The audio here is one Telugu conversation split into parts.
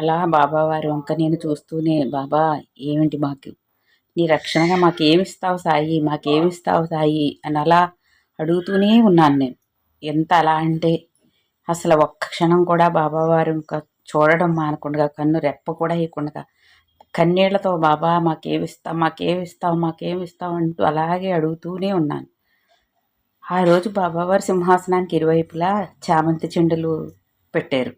అలా బాబావారి వంక నేను చూస్తూనే బాబా ఏమిటి మాకు? నీ రక్షణగా మాకేమిస్తావు సాయి? మాకేమిస్తావు సాయి? అని అలా అడుగుతూనే ఉన్నాను నేను. ఎంత అలా అంటే అసలు ఒక్క క్షణం కూడా బాబావారు ఇంకా చూడడం మానకుండా కన్ను రెప్ప కూడా వేయకుండా కన్నీళ్ళతో బాబా మాకేమిస్తావు? మాకేమిస్తావు? మాకేమిస్తావు? అంటూ అలాగే అడుగుతూనే ఉన్నాను. ఆ రోజు బాబావారి సింహాసనానికి ఇరువైపులా చామంతి చెండులు పెట్టారు.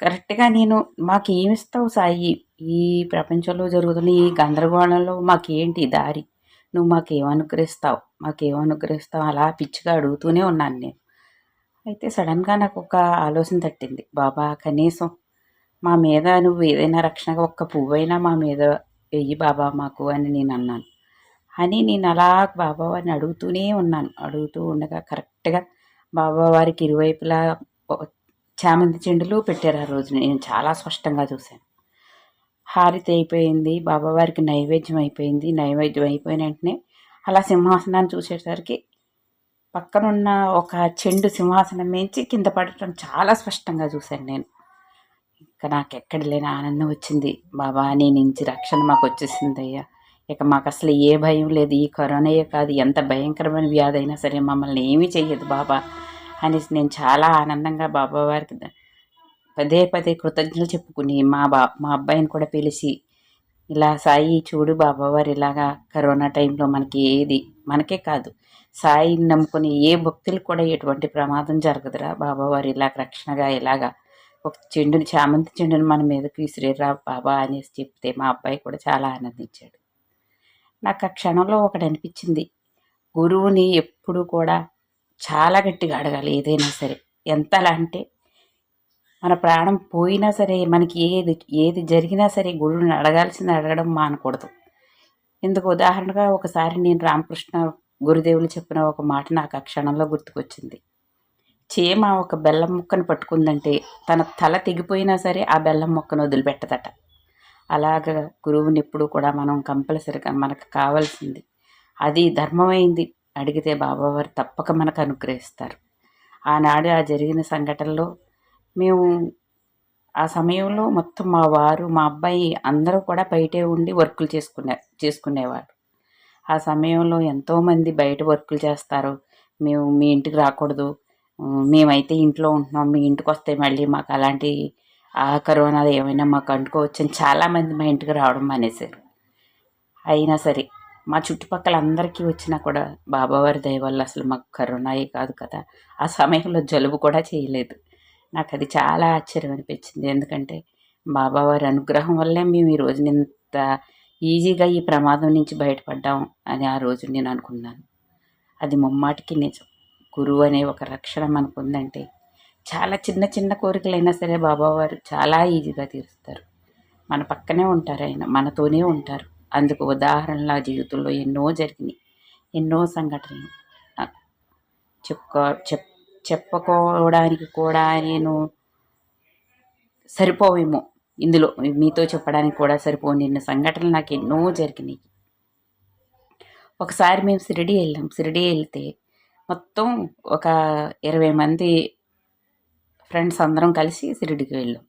కరెక్ట్గా నేను మాకు ఏమిస్తావు సాయి? ఈ ప్రపంచంలో జరుగుతున్న ఈ గందరగోళంలో మాకేంటి దారి? నువ్వు మాకేమనుగ్రహిస్తావు? మాకేమనుగ్రహిస్తావు? అలా పిచ్చిగా అడుగుతూనే ఉన్నాను నేను. అయితే సడన్గా నాకు ఒక ఆలోచన తట్టింది. బాబా కనీసం మా మీద నువ్వు ఏదైనా రక్షణగా ఒక్క పువ్వైనా మా మీద వెయ్యి బాబా మాకు అని నేను అన్నాను. అని నేను అలా బాబా వారిని అడుగుతూనే ఉన్నాను. అడుగుతూ ఉండగా కరెక్ట్గా బాబా వారికి ఇరువైపులా చామంతి చెండులు పెట్టారు ఆ రోజు. నేను చాలా స్పష్టంగా చూశాను. హారతి అయిపోయింది బాబావారికి నైవేద్యం అయిపోయింది నైవేద్యం అయిపోయిన వెంటనే అలా సింహాసనాన్ని చూసేసరికి పక్కనున్న ఒక చెండు సింహాసనం మేంచి కింద పడటం చాలా స్పష్టంగా చూశాను నేను. ఇంకా నాకు ఎక్కడ లేని ఆనందం వచ్చింది. బాబా నీ నుంచి రక్షణ మాకు వచ్చేసింది అయ్యా. ఇక మాకు అసలు ఏ భయం లేదు. ఈ కరోనాయే కాదు. ఎంత భయంకరమైన వ్యాధి అయినా సరే మమ్మల్ని ఏమీ చెయ్యదు బాబా. అనేసి నేను చాలా ఆనందంగా బాబా వారికి పదే పదే కృతజ్ఞతలు చెప్పుకుని మా బా మా అబ్బాయిని కూడా పిలిచి ఇలా సాయి చూడు బాబావారు ఇలాగా కరోనా టైంలో మనకి ఏది మనకే కాదు. సాయిని నమ్ముకుని ఏ భక్తులకు కూడా ఎటువంటి ప్రమాదం జరగదురా బాబావారు ఇలా రక్షణగా ఇలాగా ఒక చెండుని చామంతి చెండుని మన మీదకి విసిరేరా బాబా అనేసి చెప్తే మా అబ్బాయి కూడా చాలా ఆనందించాడు. నాకు ఆ క్షణంలో ఒకటి అనిపించింది. గురువుని ఎప్పుడు కూడా చాలా గట్టిగా అడగాలి ఏదైనా సరే. ఎంతలా అంటే మన ప్రాణం పోయినా సరే మనకి ఏది ఏది జరిగినా సరే గురువుని అడగాల్సింది అడగడం మానకూడదు. ఇందుకు ఉదాహరణగా ఒకసారి నేను రామకృష్ణ గురుదేవులు చెప్పిన ఒక మాట నాకు ఆ క్షణంలో గుర్తుకొచ్చింది. చీమ ఒక బెల్లం ముక్కను పట్టుకుందంటే తన తల తెగిపోయినా సరే ఆ బెల్లం ముక్కను వదిలిపెట్టదట. అలాగ గురువుని ఎప్పుడు కూడా మనం కంపల్సరిగా మనకు కావాల్సింది. అది ధర్మమైంది. అడిగితే బాబావారు తప్పక మనకు అనుగ్రహిస్తారు. ఆనాడు ఆ జరిగిన సంఘటనలో మేము ఆ సమయంలో మొత్తం మా వారు మా అబ్బాయి అందరూ కూడా బయటే ఉండి వర్కులు చేసుకునే చేసుకునేవారు. ఆ సమయంలో ఎంతోమంది బయట వర్కులు చేస్తారు. మేము మీ ఇంటికి రాకూడదు. మేమైతే ఇంట్లో ఉంటున్నాం. మీ ఇంటికి వస్తే మళ్ళీ మాకు అలాంటి ఆ కరోనా ఏమైనా మాకు అంటుకోవచ్చని చాలామంది మా ఇంటికి రావడం మానేశారు. అయినా సరే మా చుట్టుపక్కల అందరికీ వచ్చినా కూడా బాబావారి దయ వల్ల అసలు మాకు కరోనాయే కాదు కదా. ఆ సమయంలో జలుబు కూడా చేయలేదు. నాకు అది చాలా ఆశ్చర్యం అనిపించింది. ఎందుకంటే బాబావారి అనుగ్రహం వల్లే మేము ఈ రోజున ఇంత ఈజీగా ఈ ప్రమాదం నుంచి బయటపడ్డాం అని ఆ రోజు నేను అనుకున్నాను. అది ముమ్మాటికి నిజం. గురువు అనే ఒక రక్షణ మనకు ఉందంటే చాలా చిన్న చిన్న కోరికలైనా సరే బాబావారు చాలా ఈజీగా తీరుస్తారు. మన పక్కనే ఉంటారు ఆయన. మనతోనే ఉంటారు. అందుకు ఉదాహరణలా జీవితంలో ఎన్నో జరిగినాయి ఎన్నో సంఘటనలు. చెప్పుకో చెప్ చెప్పుకోవడానికి కూడా నేను సరిపోవేమో ఇందులో. మీతో చెప్పడానికి కూడా సరిపో నిన్న సంఘటనలు నాకు ఎన్నో జరిగినాయి. ఒకసారి మేము షిరిడి వెళ్ళాం. షిరిడి వెళ్తే మొత్తం ఒక ఇరవై మంది ఫ్రెండ్స్ అందరం కలిసి షిరిడికి వెళ్ళాం.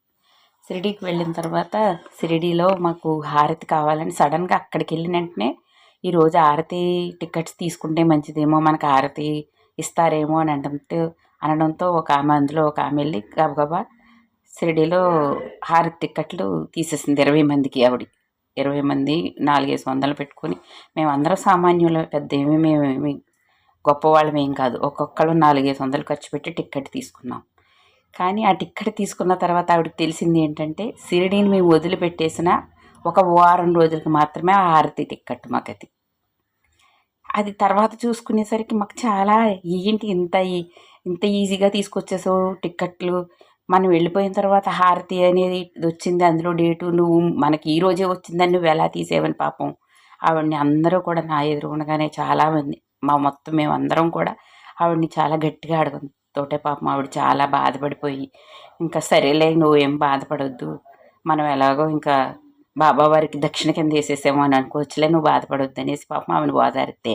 షిరిడికి వెళ్ళిన తర్వాత షిరిడీలో మాకు హారతి కావాలని సడన్గా అక్కడికి వెళ్ళిన వెంటనే ఈరోజు హారతి టికెట్స్ తీసుకుంటే మంచిదేమో మనకు హారతి ఇస్తారేమో అని అనడంతో అనడంతో ఒక ఆమె అందులో ఒక ఆమె వెళ్ళి గబగబా షిరిడీలో హారతి టిక్కెట్లు తీసేసింది ఇరవై మందికి ఆవిడ. ఇరవై మంది నాలుగైదు వందలు పెట్టుకొని మేము అందరం సామాన్యులు పెద్ద ఏమి మేము గొప్పవాళ్ళం ఏం కాదు. ఒక్కొక్కరు నాలుగైదు వందలు ఖర్చు పెట్టి టిక్కెట్ తీసుకున్నాం. కానీ ఆ టిక్కెట్ తీసుకున్న తర్వాత ఆవిడకి తెలిసింది ఏంటంటే షిరిడీని మేము వదిలిపెట్టేసిన ఒక వారం రోజులకి మాత్రమే ఆ హారతి టిక్కెట్ మాకు అది అది తర్వాత చూసుకునేసరికి మాకు చాలా ఏంటి ఇంత ఇంత ఈజీగా తీసుకొచ్చేసావు టిక్కెట్లు? మనం వెళ్ళిపోయిన తర్వాత హారతి అనేది వచ్చింది అందులో డేటు నువ్వు మనకి ఈ రోజే వచ్చిందని నువ్వు ఎలా తీసేవని పాపం ఆవిడని అందరూ కూడా నా ఎదురుగునగానే చాలామంది మా మొత్తం మేమందరం కూడా ఆవిడని చాలా గట్టిగా అడగం తోటే పాపం ఆవిడ చాలా బాధపడిపోయి ఇంకా సరేలే నువ్వేం బాధపడొద్దు. మనం ఎలాగో ఇంకా బాబా వారికి దక్షిణ కింద వేసేసాము అని అనుకోవచ్చులే నువ్వు బాధపడొద్దు అనేసి పాపం ఆవిడ ఓదారితే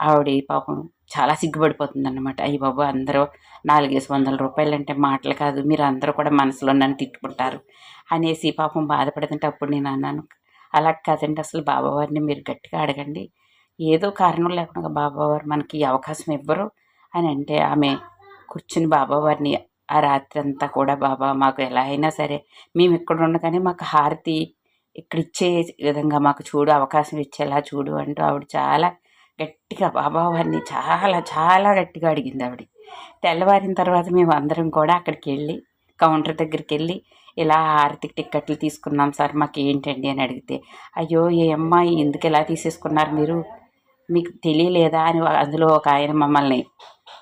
ఆవిడ పాపం చాలా సిగ్గుపడిపోతుంది అనమాట అయ్యి బాబు అందరూ నాలుగేసి వందల రూపాయలు అంటే మాటలు కాదు మీరు అందరూ కూడా మనసులో నన్ను తిట్టుకుంటారు అనేసి పాపం బాధపడుతుంటే అప్పుడు నేను అన్నాను అలా కాదండి అసలు బాబావారిని మీరు గట్టిగా అడగండి. ఏదో కారణం లేకుండా బాబావారు మనకి అవకాశం ఇవ్వరు అని అంటే ఆమె కూర్చుని బాబావారిని ఆ రాత్రి అంతా కూడా బాబా మాకు ఎలా అయినా సరే మేము ఇక్కడ ఉండగానే మాకు హారతి ఇక్కడ ఇచ్చే విధంగా మాకు చూడు అవకాశం ఇచ్చేలా చూడు అంటూ ఆవిడ చాలా గట్టిగా బాబావారిని చాలా చాలా గట్టిగా అడిగింది ఆవిడ. తెల్లవారిన తర్వాత మేము అందరం కూడా అక్కడికి వెళ్ళి కౌంటర్ దగ్గరికి వెళ్ళి ఇలా హారతి టిక్కెట్లు తీసుకున్నాం సార్ మాకు ఏంటండి అని అడిగితే అయ్యో ఏ అమ్మాయి ఎందుకు ఇలా తీసేసుకున్నారు మీరు? మీకు తెలియలేదా అని అందులో ఒక ఆయన మమ్మల్ని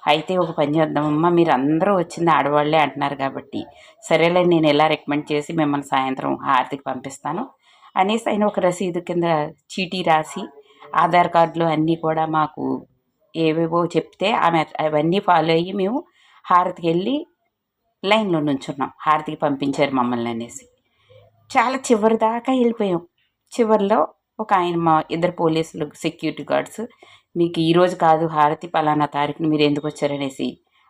అయితే ఒక పని చేద్దామమ్మా మీరు అందరూ వచ్చింది ఆడవాళ్ళే అంటున్నారు కాబట్టి సరేలే నేను ఎలా రికమెండ్ చేసి మిమ్మల్ని సాయంత్రం హారతికి పంపిస్తాను అనేసి ఆయన ఒక రసీదు కింద చీటీ రాసి ఆధార్ కార్డులు అన్నీ కూడా మాకు ఏవేవో చెప్తే ఆమె అవన్నీ ఫాలో అయ్యి మేము హారతికి వెళ్ళి లైన్లో నుంచున్నాం. హారతికి పంపించారు మమ్మల్ని అనేసి. చాలా చివరి దాకా వెళ్ళిపోయాం. చివరిలో ఒక ఆయన మా ఇద్దరు పోలీసులు సెక్యూరిటీ గార్డ్స్ మీకు ఈరోజు కాదు హారతి పలానా తారీఖున మీరు ఎందుకు వచ్చారనేసి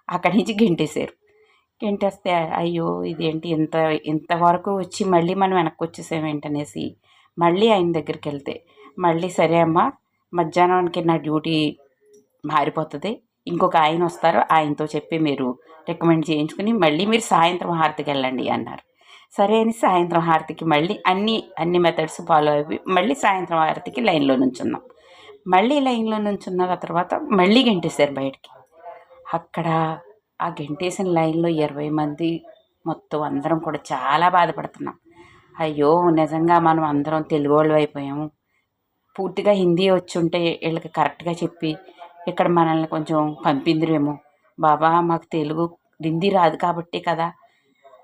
అక్కడి నుంచి గెంటేశారు. గెంటేస్తే అయ్యో ఇదేంటి ఇంత ఇంతవరకు వచ్చి మళ్ళీ మనం వెనక్కి వచ్చేసామేంటనేసి మళ్ళీ ఆయన దగ్గరికి వెళ్తే మళ్ళీ సరే అమ్మా మధ్యాహ్నానికి నా డ్యూటీ మారిపోతుంది. ఇంకొక ఆయన వస్తారు ఆయనతో చెప్పి మీరు రికమెండ్ చేయించుకుని మళ్ళీ మీరు సాయంత్రం హారతికి వెళ్ళండి అన్నారు. సరే అని సాయంత్రం హారతికి మళ్ళీ అన్ని అన్ని మెథడ్స్ ఫాలో అయిపోయి మళ్ళీ సాయంత్రం హారతికి లైన్లో నుంచున్నాం. మళ్ళీ లైన్లో నుంచున్న తర్వాత మళ్ళీ గెంటేశారు బయటికి. అక్కడ ఆ గెంటేసిన లైన్లో ఇరవై మంది మొత్తం అందరం కూడా చాలా బాధపడుతున్నాం. అయ్యో నిజంగా మనం అందరం తెలుగు వాళ్ళు అయిపోయాము. పూర్తిగా హిందీ వచ్చి ఉంటే వీళ్ళకి కరెక్ట్గా చెప్పి ఇక్కడ మనల్ని కొంచెం పంపిందిరేమో. బాబా మాకు తెలుగు హిందీ రాదు కాబట్టి కదా.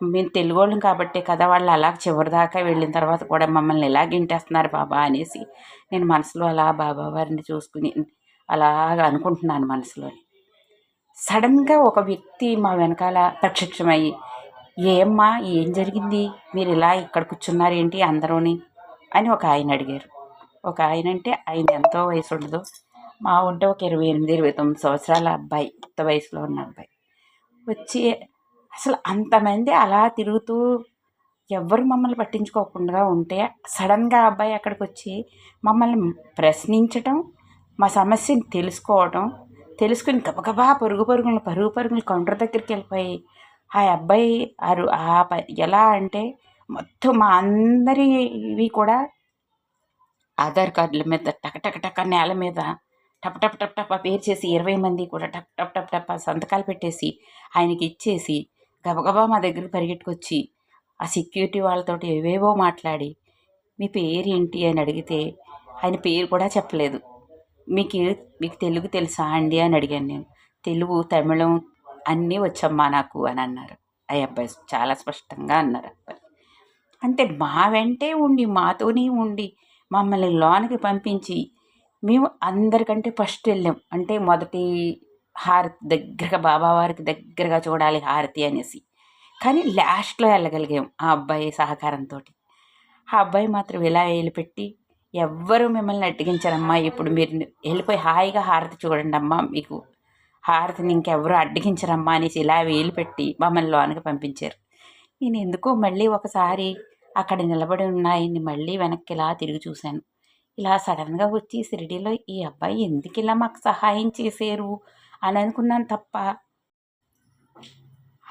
మేము తెలుగు వాళ్ళం కాబట్టే కదా వాళ్ళు అలా చివరిదాకా వెళ్ళిన తర్వాత కూడా మమ్మల్ని ఎలా గింటేస్తున్నారు బాబా అనేసి నేను మనసులో అలా బాబా వారిని చూసుకుని అలాగ అనుకుంటున్నాను మనసులో సడన్గా ఒక వ్యక్తి మా వెనకాల ప్రత్యక్షమయ్యి ఏమ్మా ఏం జరిగింది? మీరు ఇలా ఇక్కడ కూర్చున్నారు ఏంటి అందరూని? అని ఒక ఆయన అడిగారు. ఒక ఆయన అంటే ఆయన ఎంతో వయసు ఉండదు మా ఉంటే ఒక ఇరవై ఎనిమిది ఇరవై తొమ్మిది సంవత్సరాల అబ్బాయి కొత్త వయసులో ఉన్న అబ్బాయి. వచ్చి అసలు అంతమంది అలా తిరుగుతూ ఎవ్వరు మమ్మల్ని పట్టించుకోకుండా ఉంటే సడన్గా అబ్బాయి అక్కడికి వచ్చి మమ్మల్ని ప్రశ్నించటం మా సమస్యని తెలుసుకోవటం తెలుసుకుని గబగబా పరుగు పరుగులు పరుగు పరుగులు కౌంటర్ దగ్గరికి వెళ్ళిపోయి ఆ అబ్బాయి అరు ఆ ఎలా అంటే మొత్తం మా అందరివి కూడా ఆధార్ కార్డుల మీద టక టక టక నేల మీద టప్ టప్ టప్ టప్ పేరు చేసి ఇరవై మంది కూడా టప్ టప్ టప్ టప్ సంతకాలు పెట్టేసి ఆయనకి ఇచ్చేసి గబగబా మా దగ్గర పరిగెట్టుకొచ్చి ఆ సెక్యూరిటీ వాళ్ళతోటి ఏవేవో మాట్లాడి మీ పేరు ఏంటి? అని అడిగితే ఆయన పేరు కూడా చెప్పలేదు. మీకు మీకు తెలుగు తెలుసా అండి? అని అడిగాను నేను. తెలుగు తమిళం అన్నీ వచ్చమ్మా నాకు అని అన్నారు. ఆ అబ్బాయి చాలా స్పష్టంగా అన్నారు అబ్బాయి. అంటే మా వెంటే ఉండి మాతోనే ఉండి మమ్మల్ని లోనికి పంపించి మేము అందరికంటే ఫస్ట్ వెళ్ళాం. అంటే మొదటి హారతి దగ్గరగా బాబావారికి దగ్గరగా చూడాలి హారతి అనేసి. కానీ లాస్ట్లో వెళ్ళగలిగాం ఆ అబ్బాయి సహకారంతో ఆ అబ్బాయి మాత్రం ఇలా వెళ్ళిపెట్టి ఎవ్వరూ మిమ్మల్ని అడ్డగించారమ్మా ఇప్పుడు మీరు వెళ్ళిపోయి హాయిగా హారతి చూడండి అమ్మా మీకు హారతిని ఇంకెవరూ అడ్డగించరమ్మా అనేసి ఇలా వేలు పెట్టి మమ్మల్ని లోనకి పంపించారు. నేను ఎందుకో మళ్ళీ ఒకసారి అక్కడ నిలబడి ఉన్నాయని మళ్ళీ వెనక్కి ఇలా తిరిగి చూశాను. ఇలా సడన్గా వచ్చి షిరిడీలో ఈ అబ్బాయి ఎందుకు ఇలా మాకు సహాయం చేశారు? అని అనుకున్నాను తప్ప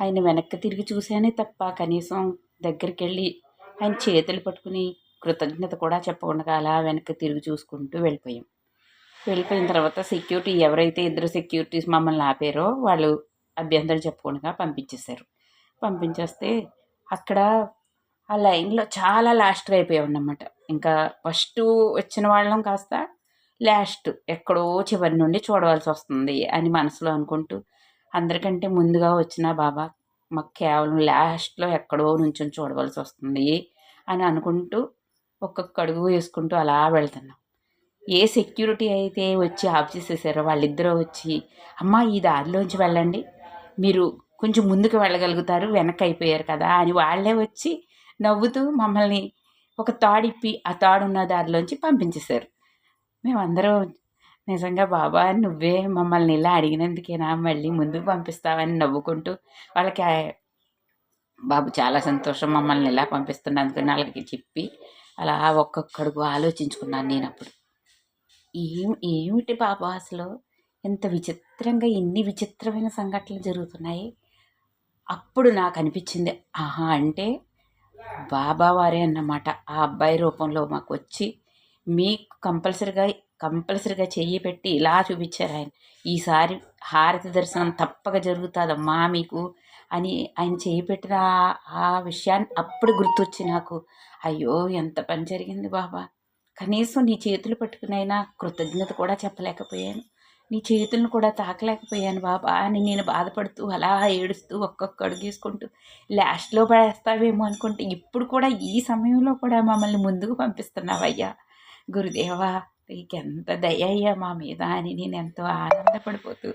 ఆయన వెనక్కి తిరిగి చూశానే తప్ప కనీసం దగ్గరికి వెళ్ళి ఆయన చేతులు పట్టుకుని కృతజ్ఞత కూడా చెప్పకుండా అలా వెనక్కి తిరిగి చూసుకుంటూ వెళ్ళిపోయాం. వెళ్ళిపోయిన తర్వాత సెక్యూరిటీ ఎవరైతే ఇద్దరు సెక్యూరిటీస్ మమ్మల్ని ఆపారో వాళ్ళు అభ్యంతరం చెప్పకుండా పంపించేశారు. పంపించేస్తే అక్కడ ఆ లైన్లో చాలా లాస్ట్గా అయిపోయాం అన్నమాట ఇంకా ఫస్ట్ వచ్చిన వాళ్ళం కాస్త లాస్ట్ ఎక్కడో చివరి నుండి చూడవలసి వస్తుంది అని మనసులో అనుకుంటూ అందరికంటే ముందుగా వచ్చిన బాబా మాకు కేవలం లాస్ట్లో ఎక్కడో నుంచి చూడవలసి వస్తుంది అని అనుకుంటూ ఒక్కొక్క అడుగు వేసుకుంటూ అలా వెళ్తున్నాం. ఏ సెక్యూరిటీ అయితే వచ్చి ఆఫ్ చేసేసారో వాళ్ళిద్దరూ వచ్చి అమ్మ ఈ దారిలోంచి వెళ్ళండి. మీరు కొంచెం ముందుకు వెళ్ళగలుగుతారు వెనక్కి అయిపోయారు కదా అని వాళ్ళే వచ్చి నవ్వుతూ మమ్మల్ని ఒక తాడిప్పి ఆ తాడున్న దారిలోంచి పంపించేశారు. మేమందరం నిజంగా బాబా నువ్వే మమ్మల్ని ఇలా అడిగినందుకేనా? మళ్ళీ ముందుకు పంపిస్తావని నవ్వుకుంటూ వాళ్ళకి బాబు చాలా సంతోషం మమ్మల్ని ఇలా పంపిస్తున్నందుకు వాళ్ళకి చెప్పి అలా ఒక్కొక్కడుగు ఆలోచించుకున్నాను నేను అప్పుడు. ఏం ఏమిటి బాబా అసలు? ఎంత విచిత్రంగా ఎన్ని విచిత్రమైన సంఘటనలు జరుగుతున్నాయి? అప్పుడు నాకు అనిపించింది ఆహా అంటే బాబా వారే అన్నమాట. ఆ అబ్బాయి రూపంలో మాకు వచ్చి మీకు కంపల్సరిగా కంపల్సరిగా చెయ్యి పెట్టి ఇలా చూపించారు ఆయన. ఈసారి హారతి దర్శనం తప్పక జరుగుతుందమ్మా మీకు అని ఆయన చేయి పెట్టిన ఆ- విషయాన్ని అప్పుడు గుర్తొచ్చి నాకు అయ్యో ఎంత పని జరిగింది బాబా. కనీసం నీ చేతులు పట్టుకునైనా కృతజ్ఞత కూడా చెప్పలేకపోయాను. నీ చేతులను కూడా తాకలేకపోయాను బాబా అని నేను బాధపడుతూ అలా ఏడుస్తూ ఒక్కొక్క అడుగేసుకుంటూ లాస్ట్లో పడేస్తావేమో అనుకుంటే ఇప్పుడు కూడా ఈ సమయంలో కూడా మమ్మల్ని ముందుకు పంపిస్తున్నావయ్యా. గురుదేవా నీకెంత దయ మా మీద అని నేను ఎంతో ఆనందపడిపోతూ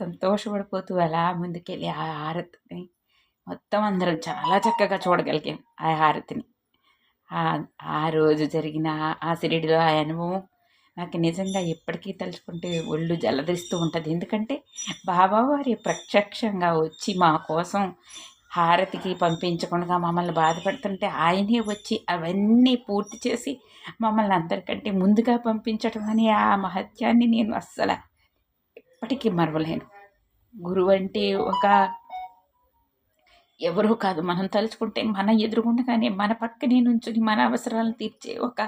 సంతోషపడిపోతూ అలా ముందుకెళ్ళి ఆ హారతిని మొత్తం అందరం చాలా చక్కగా చూడగలిగాం ఆ హారతిని. ఆ- రోజు జరిగిన ఆ సిరిడిలో ఆ అనుభవం నాకు నిజంగా ఎప్పటికీ తలుచుకుంటే ఒళ్ళు జలదరిస్తూ ఉంటుంది. ఎందుకంటే బాబావారి ప్రత్యక్షంగా వచ్చి మా కోసం హారతికి పంపించకుండా మమ్మల్ని బాధపడుతుంటే ఆయనే వచ్చి అవన్నీ పూర్తి చేసి మమ్మల్ని అందరికంటే ముందుగా పంపించడం అనే ఆ మహత్యాన్ని నేను అస్సలు ఎప్పటికీ మరవలేను. గురువు అంటే ఒక ఎవరో కాదు మనం తలుచుకుంటే మన ఎదురుగుండగానే మన పక్కనే నుంచుని మన అవసరాలను తీర్చే ఒక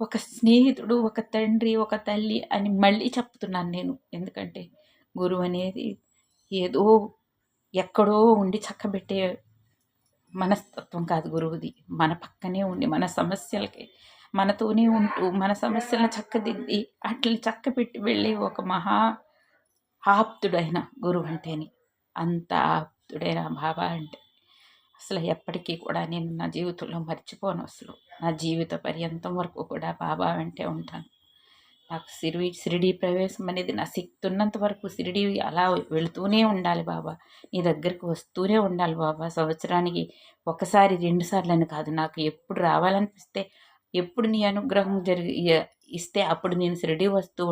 ఒక స్నేహితుడు ఒక తండ్రి ఒక తల్లి అని మళ్ళీ చెప్తున్నాను నేను. ఎందుకంటే గురువు అనేది ఏదో ఎక్కడో ఉండి చక్కబెట్టే మనస్తత్వం కాదు గురువుది. మన పక్కనే ఉండి మన సమస్యలకి మనతోనే ఉంటూ మన సమస్యలను చక్కదిద్ది అట్లని చక్కబెట్టి వెళ్ళే ఒక మహా ఆప్తుడైన గురువు అంటేని. అంత ఆప్తుడైన బాబా అంటే అసలు ఎప్పటికీ కూడా నేను నా జీవితంలో మర్చిపోను అసలు. నా జీవిత పర్యంతం వరకు కూడా బాబా వెంటే ఉంటాను. నాకు సిరి సిరిడి ప్రవేశం అనేది నా శక్తి ఉన్నంత వరకు సిరిడి అలా వెళుతూనే ఉండాలి బాబా. నీ దగ్గరికి వస్తూనే ఉండాలి బాబా. సంవత్సరానికి ఒకసారి రెండు సార్లు అని కాదు నాకు ఎప్పుడు రావాలనిపిస్తే ఎప్పుడు నీ అనుగ్రహం జరిగి ఇస్తే అప్పుడు నేను సిరిడి వస్తూ